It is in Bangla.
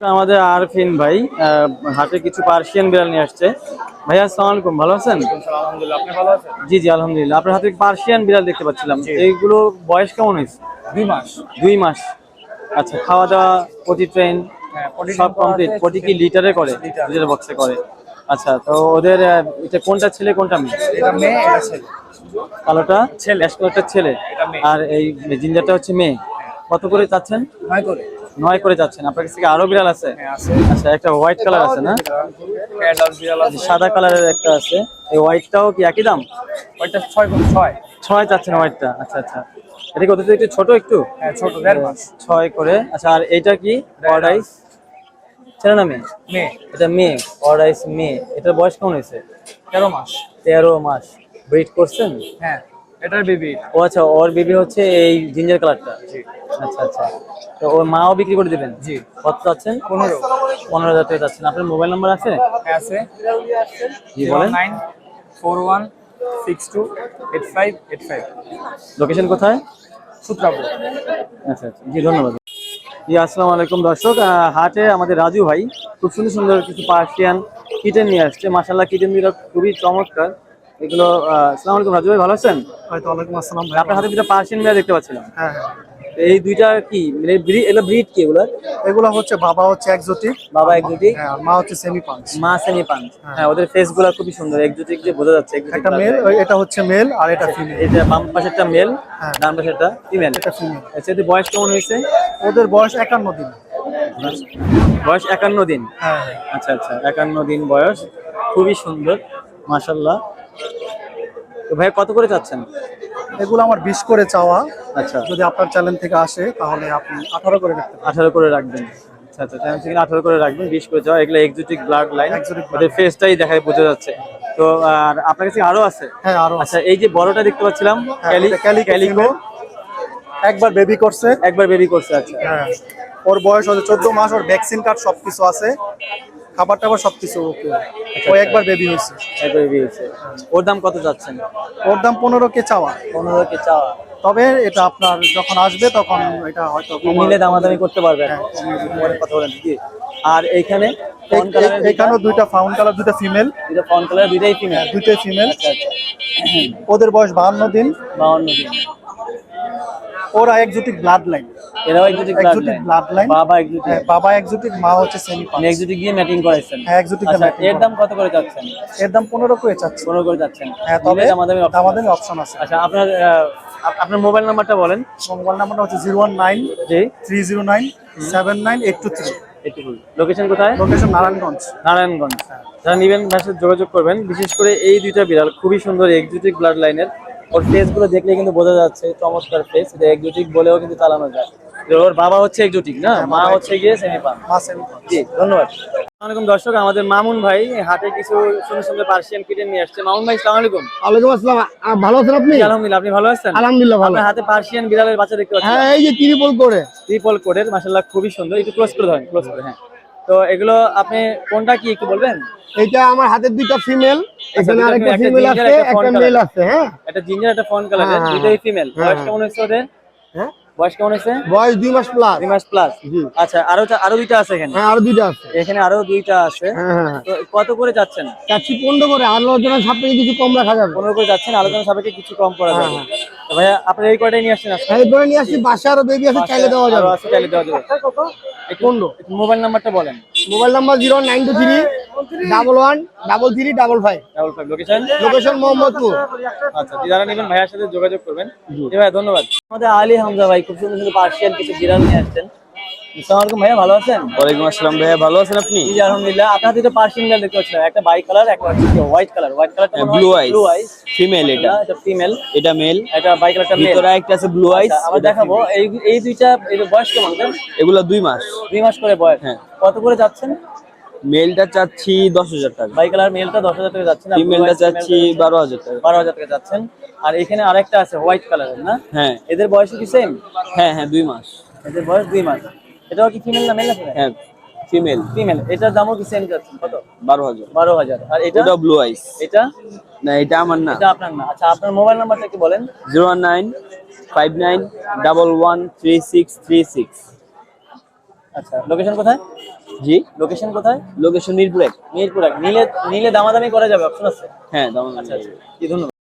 আমাদের আরফিন ভাই হাটে কিছু পার্সিয়ান বিড়াল নিয়ে আসছে। ভাইয়া আসসালামু আলাইকুম ভালো আছেন? আলহামদুলিল্লাহ আপনি ভালো আছেন? জি জি আলহামদুলিল্লাহ। আপনার হাতে পার্সিয়ান বিড়াল দেখতে পাচ্ছিলাম। এইগুলো বয়স কেমন হয়েছে? দুই মাস। দুই মাস। আচ্ছা খাওয়া দাওয়া প্রতি ট্রেন হ্যাঁ, সব কমপ্লিট প্রতি কি লিটারে করে? লিটার। বক্সে করে। আচ্ছা তো ওদের এটা কোনটা ছেলে কোনটা মেয়ে? এটা মেয়ে এটা ছেলে। কালোটা? ছেলে। অ্যাশ ছেলে। আর এই জিঞ্জারটা হচ্ছে মেয়ে। কত করে চাচ্ছেন? নয় করে। নয় করে যাচ্ছেন। আপনার কাছে আরও বিড়াল আছে? হ্যাঁ আচ্ছা একটা হোয়াইট কালার আছে না? সাদা কালারের একটা আছে। এই হোয়াইটটাও কি একই দাম? ওইটা ছয় করে ছয়। ছয় চাচ্ছেন হোয়াইটটা আচ্ছা আচ্ছা। এটা কি ওদের একটু ছোট একটু? হ্যাঁ ছোট দেড় মাস। ছয় করে। আচ্ছা আর এইটা কি? অর্ডাইস ছেলে না মেয়ে? মেয়ে। এটা মেয়ে অর্ডাইস মেয়ে। এটার বয়স কেমন হয়েছে? তেরো মাস। তেরো মাস। ব্রিড করছেন? হ্যাঁ। এটার বেবি ও আচ্ছা ওর বেবি হচ্ছে এই জিঞ্জার কালারটা আচ্ছা আচ্ছা। তো ওর মাও বিক্রি করে দিবেন? জি। কত চাচ্ছেন পনেরো। পনেরো হাজার টাকা চাচ্ছেন আপনার মোবাইল নাম্বার আছে? হ্যাঁ আছে। জি বলেন। Nine four one six two eight five eight five. Location কোথায়? সূত্রাপুর। আচ্ছা আচ্ছা। জি ধন্যবাদ। জি আসসালামু আলাইকুম দর্শক। হাটে আমাদের রাজু ভাই খুব সুন্দর সুন্দর কিছু পার্সিয়ান কিটেন নিয়ে আসছে। মাসাল্লাহ কিটেনগুলো খুবই চমৎকার। এগুলো আসসালামু আলাইকুম রাজু ভাই ভালো আছেন? হয়তো ওয়ালাইকুম আসসালাম ভাই। আপনার হাতে দুটো পার্সিয়ান মেয়ে দেখতে পাচ্ছিলাম। হ্যাঁ হ্যাঁ। এই দুইটা কি মানে এগুলো ব্রিড কি এগুলো এগুলো হচ্ছে বাবা হচ্ছে একজোটিক বাবা একজুটিক হ্যাঁ মা হচ্ছে সেমি পাঞ্চ মা সেমি পান হ্যাঁ ওদের ফেসগুলো খুবই সুন্দর। একজুটিক যে বোঝা যাচ্ছে একটা মেল এটা হচ্ছে মেল আর এটা ফিমেল এটা বাম পাশেরটা মেল হ্যাঁ। ডান পাশেরটা ফিমেল এটা ফিমেল আচ্ছা এদের বয়স কেমন হয়েছে? ওদের বয়স একান্ন দিন। বয়স একান্ন দিন? হ্যাঁ আচ্ছা আচ্ছা একান্ন দিন বয়স। খুবই সুন্দর মাশাল্লাহ তো ভাই কত করে চাচ্ছেন? এগুলো আমার বিশ করে চাওয়া। আচ্ছা। যদি আপনার চ্যানেল থেকে আসে তাহলে আপনি আঠারো করে রাখতে আঠারো করে রাখবেন। আচ্ছা আচ্ছা চ্যানেল আঠারো করে রাখবেন বিশ করে যাওয়া এগুলো exotic blood line Exotic blood ওদের ফেসটাই দেখায় বোঝা যাচ্ছে। তো আর আপনার কাছে আরও আছে? হ্যাঁ আরও আচ্ছা এই যে বড়টা দেখতে পাচ্ছিলাম হ্যাঁ, ক্যালিকো একবার বেবি করছে। একবার বেবি করছে আচ্ছা। হ্যাঁ। ওর বয়স হচ্ছে চোদ্দ মাস ওর ভ্যাকসিন কার্ড সবকিছু আছে। খাবার টাবার সবকিছু ওকে ও একবার বেবি হয়েছে। একবার বেবি হয়েছে। ওর দাম কত যাচ্ছেন ওর দাম পনেরো কে চাওয়া। পনেরো কে চাওয়া। তবে এটা আপনার যখন আসবে তখন এটা হয়তো মিলে দামাদামি করতে পারবেন হ্যাঁ, কথা বলেন আর এইখানে এখানেও দুইটা? ফাউন্ড কালার দুইটা ফিমেল দুটো ফন কালার দুইটাই ফিমেল দুইটাই ফিমেল আচ্ছা আচ্ছা। ওদের বয়স বাহান্ন দিন। বাউন্ন দিন। ওরা একজোটিক ব্লাড লাইন এরাও ব্লাড একজোটিক লাইন বাবা এক্সোটিক বাবা একজোটিক মা হচ্ছে সেমি এক্সোটিক দিয়ে ম্যাটিং করাইছেন। হ্যাঁ, আচ্ছা, এর দাম কত করে যাচ্ছেন এর দাম পনেরো করে চাচ্ছে। পনেরো করে যাচ্ছেন হ্যাঁ তবে option আমাদের অপশন আছে। আচ্ছা আপনার আপনার মোবাইল নাম্বারটা বলেন। মোবাইল নাম্বারটা হচ্ছে জিরো ওয়ান নাইন জি। লোকেশন কোথায়? লোকেশন নারায়ণগঞ্জ। নারায়ণগঞ্জ। যারা নিবেন যোগাযোগ করবেন। বিশেষ করে এই দুইটা বিড়াল খুবই সুন্দর এক্সোটিক ব্লাড লাইনের ওর ফেসগুলো দেখলে কিন্তু বোঝা যাচ্ছে চমৎকার ফেস এটা এক্সোটিক বলেও কিন্তু চালানো যায়। ওর বাবা হচ্ছে এক্সোটিক না? মা হচ্ছে গিয়ে জি ধন্যবাদ। আসসালামাইকুম দর্শক আমাদের মামুন ভাই হাতে কিছু সুন্দর সুন্দর পার্সিয়ান কিটেন নিয়ে আসছে। মামুন ভাই সালাম আলাইকুম। ওয়ালাইকুম আসসালাম। ভালো আছেন আপনি? আলহামদুলিল্লাহ আপনি ভালো আছেন? আলহামদুলিল্লাহ ভালো। হাতে পার্সিয়ান বিড়ালের বাচ্চা দেখতে পাচ্ছি। হ্যাঁ এই যে ত্রিপল করে। ট্রিপল কোডের মাশাআল্লাহ খুবই সুন্দর। একটু ক্লোজ করে ধরেন ক্লোজ করে হ্যাঁ। তো এগুলো আপনি কোনটা কি একটু বলবেন? এইটা আমার হাতের দুইটা ফিমেল এখানে আরেকটা একটা ফিমেল আছে একটা একটা color। মেল আছে হ্যাঁ। একটা জিঞ্জার একটা ফন হ্যাঁ, হ্যাঁ, দুটোই ফিমেল হ্যাঁ, বয়স হ্যাঁ। কেমন হয়েছে ওদের? হ্যাঁ। বয়স কেমন হয়েছে? বয়স দুই মাস প্লাস দুই মাস প্লাস আচ্ছা আরও আরও দুইটা আছে এখানে? হ্যাঁ আরও দুইটা আছে। এখানে আরও দুইটা আছে। হ্যাঁ হ্যাঁ তো কত করে যাচ্ছেন? চাচ্ছি পনেরো করে। আলোচনা সাপেক্ষে কিছু কম রাখা যাবে। পনেরো করে যাচ্ছেন আলোচনা সাপেক্ষে কিছু কম করা হ্যাঁ, যাবে। ভাইয়া আপনার এই কয়টাই নিয়ে আসছেন? হ্যাঁ নিয়ে আসছি বাসা আরও বেবি আছে চাইলে দেওয়া যাবে। আছে চাইলে দেওয়া যাবে। পনেরো। মোবাইল নাম্বারটা বলেন। Mobile number zero nine two three double one double three double five double five location location Mohammadpur আচ্ছা যারা নেবেন ভাইয়ার সাথে যোগাযোগ করবেন। জি। ভাই ধন্যবাদ। আমাদের আলী হামজা ভাই খুব সুন্দর সুন্দর পার্সিয়ান কিছু বিড়াল নিয়ে আসছেন। আসসালামু ভাইয়া ভালো আছেন? ওয়ালাইকুম আসসালাম ভাইয়া ভালো আছেন আপনি? জি আলহামদুলিল্লাহ। আপনার দুটো পার্সিয়ান দেখতে পাচ্ছিলাম একটা বাই কালার একটা হোয়াইট কালার হোয়াইট কালারটা blue eyes blue eyes female এটা। এটা ফিমেল এটা মেল এটা বাই কালারটা মেল ভিতরে একটা আছে ব্লু আইস আমরা দেখাবো। এই এই দুইটা এই বয়স কেমন এগুলো দুই মাস। দুই মাস করে বয়স। হ্যাঁ। কত করে যাচ্ছেন? মেলটা চাচ্ছি দশ হাজার টাকা। বাই কালার মেলটা দশ হাজার টাকা blue ফিমেলটা চাচ্ছি বারো হাজার টাকা। বারো হাজার টাকা যাচ্ছেন। আর এখানে আরেকটা আছে হোয়াইট কালারের না? হ্যাঁ। এদের বয়স কি সেম হ্যাঁ হ্যাঁ দুই মাস। এদের বয়স দুই মাস। এটাও কি ফিমেল না মেল না হ্যাঁ ফিমেল ফিমেল এটার দামও কি সেম যাচ্ছে? কত? বারো হাজার। বারো হাজার। আর এটা? ব্লু আইস এটা? না এটা আমার না। এটা আপনার না। আচ্ছা আপনার মোবাইল নাম্বারটা কি বলেন। Zero one nine five nine double one three six three six. আচ্ছা লোকেশন কোথায়? জি। লোকেশন কোথায়? লোকেশন মিরপুর এক। মিরপুর এক। নিলে নিলে দামাদামি করা যাবে অপশন আছে? হ্যাঁ দামাদামি আচ্ছা আচ্ছা। কি ধন্যবাদ।